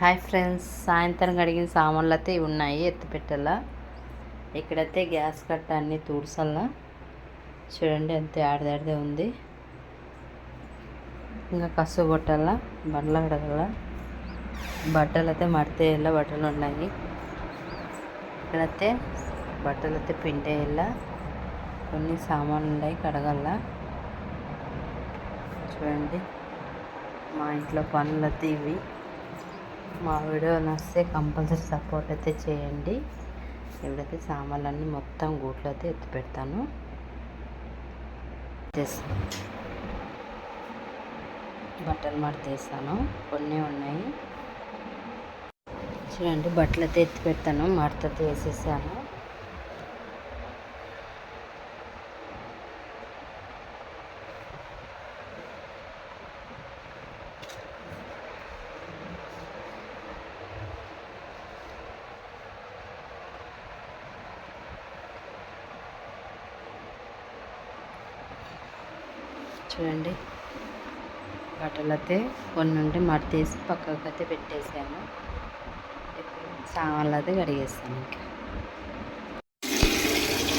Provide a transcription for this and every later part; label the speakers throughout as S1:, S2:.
S1: Hi friends సాయంత్రం కడిగిన సామాన్లు అయితే ఇవి ఉన్నాయి ఎత్తిపెట్టెలా ఇక్కడైతే గ్యాస్ కట్ట అన్ని తూడ్సల్లా చూడండి ఎంత ఆడదాడిదే ఉంది. ఇంకా కసు కొట్టాలా బండ్ల కడగల. బట్టలు అయితే మడితేయాల బట్టలు ఉన్నాయి. ఇక్కడైతే బట్టలు అయితే పిండేయాల కొన్ని సామాన్లు ఉన్నాయి కడగల. చూడండి మా ఇంట్లో పనులు అయితే ఇవి. మా వీడియో నచ్చితే కంపల్సరీ సపోర్ట్ అయితే చేయండి. ఇప్పుడైతే సామాన్లన్నీ మొత్తం గూట్లో అయితే ఎత్తి పెడతాను. బట్టలు మడతేస్తాను. కొన్ని ఉన్నాయి. చూడండి బట్టలు అయితే ఎత్తి పెడతాను. మడత వేసేసాను. చూడండి. బట్టలు అయితే కొన్ని ఉంటే మడతేసి పక్కకు అయితే పెట్టేసాను. సామాన్లు అయితే కడిగేస్తాను ఇంకా.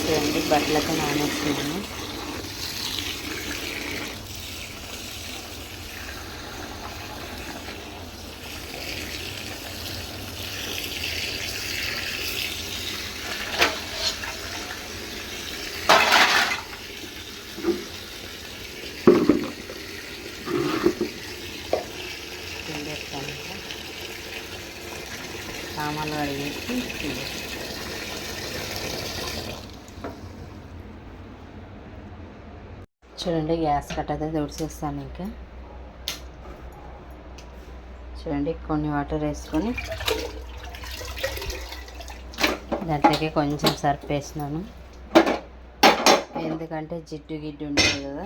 S1: చూడండి బట్టలతో నానేస్తున్నాను పిండేస్తాను ఇంకా. సామాన్లు కడిగేసి పిండేస్తాను. చూడండి గ్యాస్ కట్ట అయితే తుడిచేస్తాను ఇంకా. చూడండి కొన్ని వాటర్ వేసుకొని దాంట్లోకి కొంచెం సర్ఫ్ వేసినాను ఎందుకంటే జిడ్డు గిడ్డు ఉంటుంది కదా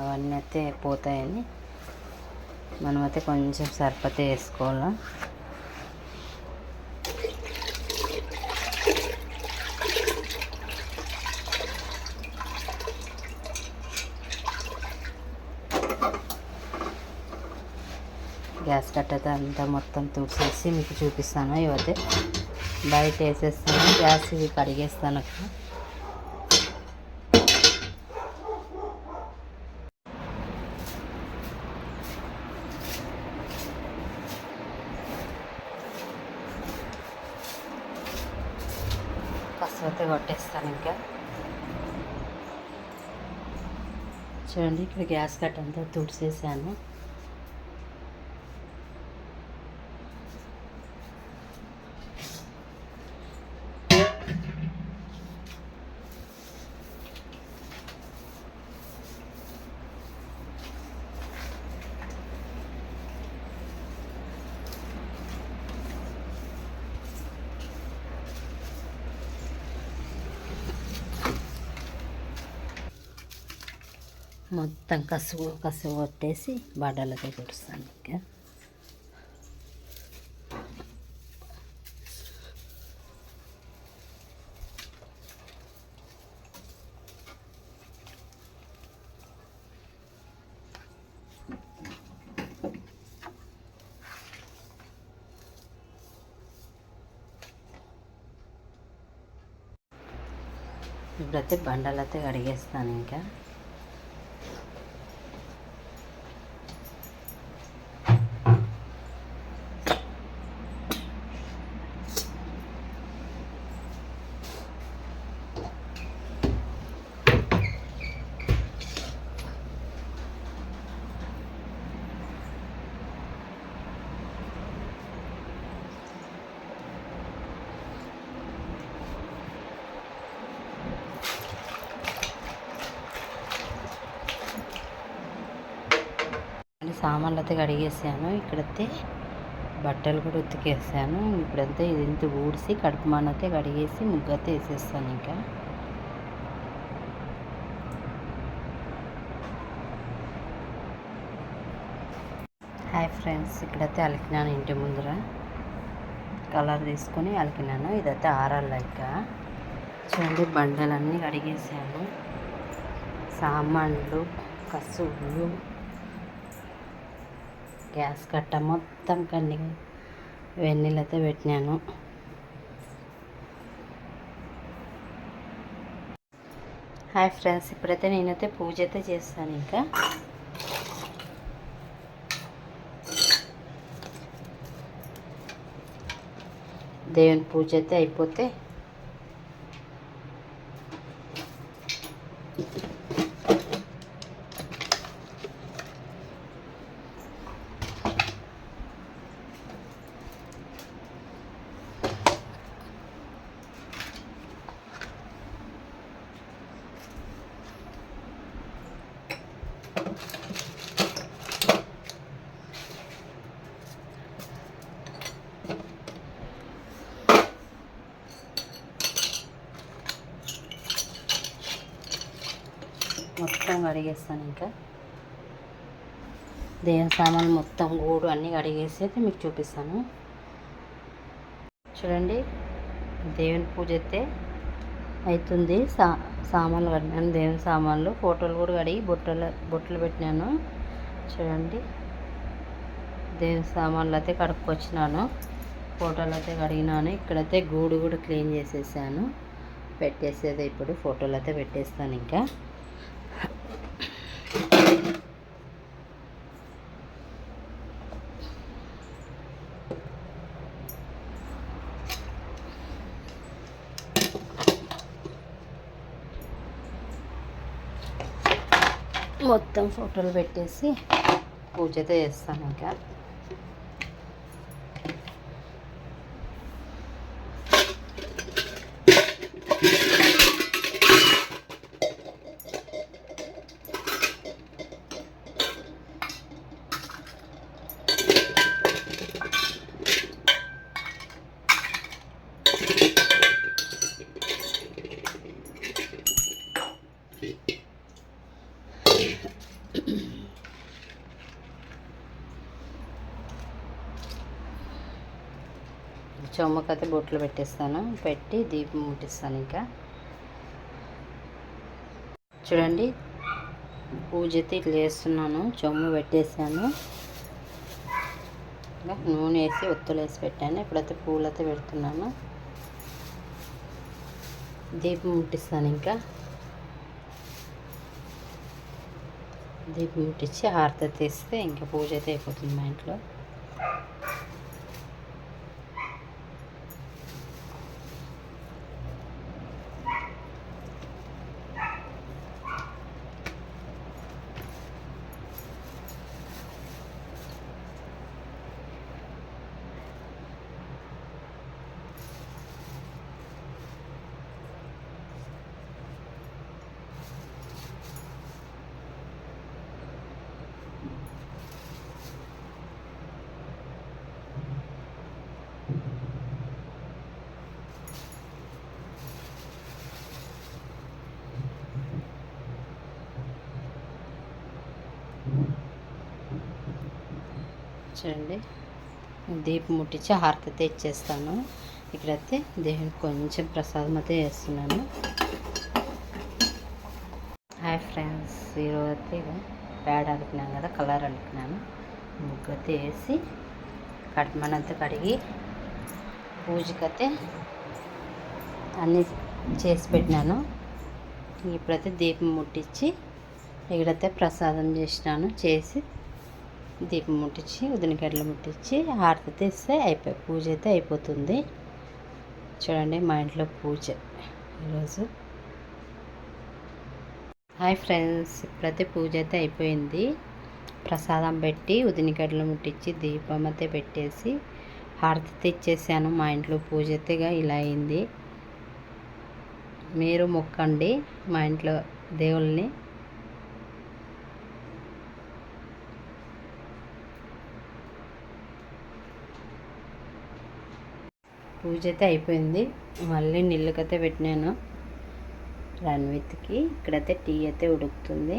S1: అవన్నీ అయితే పోతాయని. మనమైతే కొంచెం సరిపతే వేసుకోవాలి. గ్యాస్ అంతా మొత్తం తుడిచేసి మీకు చూపిస్తాను. ఇవైతే బయట వేసేస్తాను. గ్యాస్ ఇవి కడిగేస్తాను. అక్కడ కసరతే కొట్టేస్తాను ఇంకా. చూడండి ఇక్కడ గ్యాస్ కట్ అంతా తుడిసేసాను. మొత్తం కసువు కసువు కొట్టేసి బడలతో కొడుస్తాను ఇంకా. ఇప్పుడైతే బండలతో కడిగేస్తాను ఇంకా. సామాన్లు అయితే కడిగేసాను. ఇక్కడైతే బట్టలు కూడా ఉతికేసాను. ఇప్పుడైతే ఇది ఇంత ఊడిసి కడుపు మానైతే కడిగేసి ముగ్గైతే వేసేస్తాను ఇంకా. హాయ్ ఫ్రెండ్స్ ఇక్కడైతే అలికినాను ఇంటి ముందర. కలర్ తీసుకొని అలికినాను. ఇదైతే ఆరాలి చూడండి బండలన్నీ కడిగేసాను. సామాన్లు కసువులు గ్యాస్ కట్ట మొత్తం కండి వెన్నీళ్ళతో పెట్టినాను. హాయ్ ఫ్రెండ్స్ ఇప్పుడైతే నేనైతే పూజ అయితే చేస్తాను ఇంకా. దేవుని పూజ అయితే అయిపోతే మొత్తం కడిగేస్తాను ఇంకా. దేవ సామాన్లు మొత్తం గూడు అన్నీ కడిగేసి అయితే మీకు చూపిస్తాను. చూడండి దేవుని పూజ అయితే అవుతుంది సా సామాన్లు కడిగినాను దేవుని సామాన్లు ఫోటోలు కూడా కడిగి బొట్టలు బొట్టలు పెట్టినాను. చూడండి దేవుని సామాన్లు అయితే కడుక్కొచ్చినాను. ఫోటోలు అయితే కడిగినాను. ఇక్కడైతే గూడు కూడా క్లీన్ చేసేసాను. పెట్టేసేది ఇప్పుడు. ఫోటోలు అయితే పెట్టేస్తాను ఇంకా. మొత్తం ఫోటోలు పెట్టేసి పూజ అయితే చేస్తాను ఇంకా. చొమ్మకైతే బొట్లు పెట్టేస్తాను. పెట్టి దీపం ముట్టిస్తాను ఇంకా. చూడండి పూజ అయితే ఇట్లా చేస్తున్నాను చొమ్ము పెట్టేసాను ఇంకా నూనె వేసి ఒత్తులు వేసి పెట్టాను. ఇప్పుడైతే పూలతో పెడుతున్నాను. దీపం ముట్టిస్తాను ఇంకా. దీపం ముట్టించి హారత తీస్తే ఇంకా పూజ అయితే అయిపోతుంది మా ఇంట్లో. చూడండి. దీపం ముట్టించి హారతి అయితే ఇచ్చేస్తాను. ఇక్కడైతే దేవునికి కొంచెం ప్రసాదం అయితే వేస్తున్నాను. హాయ్ ఫ్రెండ్స్ ఈరోజు అయితే ప్యాడ్ అడుగుతున్నాను కదా కలర్ అనుకున్నాను ముగ్గు అయితే వేసి కడమనంతా కడిగి పూజకైతే అన్నీ చేసి పెట్టినాను. ఇప్పుడైతే దీపం ముట్టించి ఇక్కడైతే ప్రసాదం చేసినాను. చేసి దీపం ముట్టించి ఉదినగడ్డలు ముట్టించి హారతి తెస్తే అయిపోయి పూజ అయితే అయిపోతుంది. చూడండి మా ఇంట్లో పూజ ఈరోజు. హాయ్ ఫ్రెండ్స్ ఇప్పుడైతే పూజ అయితే అయిపోయింది. ప్రసాదం పెట్టి ఉదినగడ్డలు ముట్టించి దీపం అయితే పెట్టేసి హారతి తెచ్చేసాను మా ఇంట్లో పూజ అయితేగా ఇలా అయింది. మీరు మొక్కండి మా ఇంట్లో దేవుల్ని. పూజ అయితే అయిపోయింది. మళ్ళీ నీళ్ళకైతే పెట్టినాను. రన్విత్కి ఇక్కడైతే టీ అయితే ఉడుకుతుంది.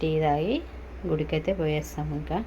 S1: టీ తాగి గుడికైతే పోయేస్తాం ఇంకా.